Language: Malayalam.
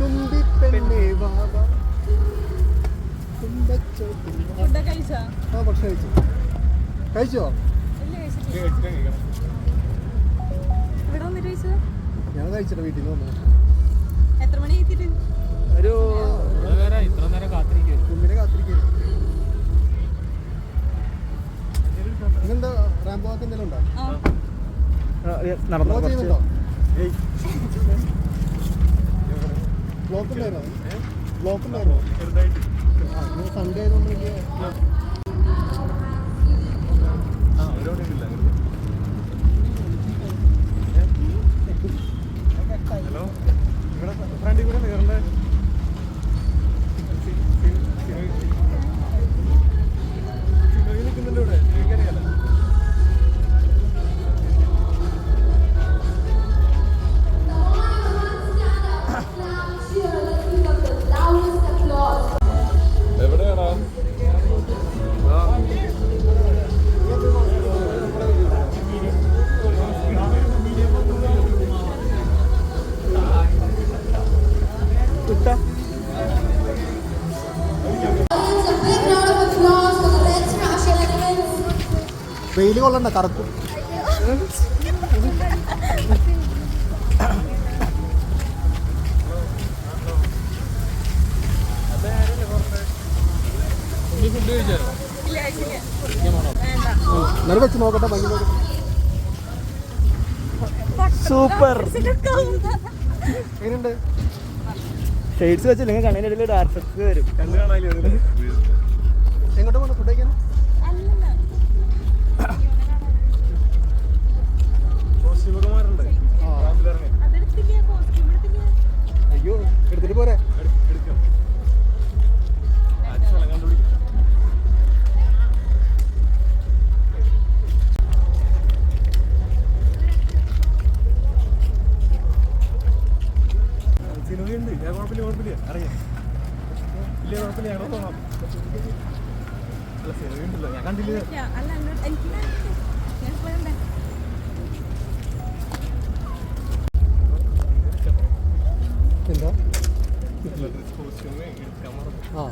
തുമ്പി പെണ്ണേ വാ വാ. തുമ്പച്ചോട്ടിൽ വാ. ഫുഡൊക്കെ കഴിച്ചോ? ആ ഭക്ഷണം കഴിച്ചു. കഴിച്ചോ? ഞാൻ കഴിച്ചിട്ട് വീട്ടിൽ നിന്ന് എത്ര മണി ഒരു ഇത്ര നേരം കാത്തിരിക്കും കുഞ്ഞിനെ കാത്തിരിക്കുന്നു ഇന്നെന്താ റാമ്പോ ഒക്കെ എന്തെങ്കിലും ഉണ്ടോ? ബ്ലോക്ക് ചെയ്യുന്നുണ്ടോ ബ്ലോക്ക് ഉണ്ടായിരുന്നോ? ബ്ലോക്ക് ഉണ്ടായിരുന്നോ? സൺഡേ വെയിൽ കൊള്ളണ്ട കറുക്കും നല്ല വെച്ച് നോക്കട്ടെ ഭംഗി സൂപ്പർ. എങ്ങനെയുണ്ട്? ഷെയ്ഡ്സ് വെച്ചില്ലെങ്കിൽ കണ്ണിന്റെ ഇടയിൽ ഡാർക്ക് വരും. കണ്ടു കാണാനില്ല? കുഴപ്പമില്ല കുഴപ്പമില്ല. അറിയാം. ഇല്ല കുഴപ്പമില്ല. ഞങ്ങൾ അല്ല ഞാൻ കണ്ടില്ല? ഇല്ല, അല്ല എന്നോട് ഞാൻ പോകണ്ടേ? എന്താ? ആ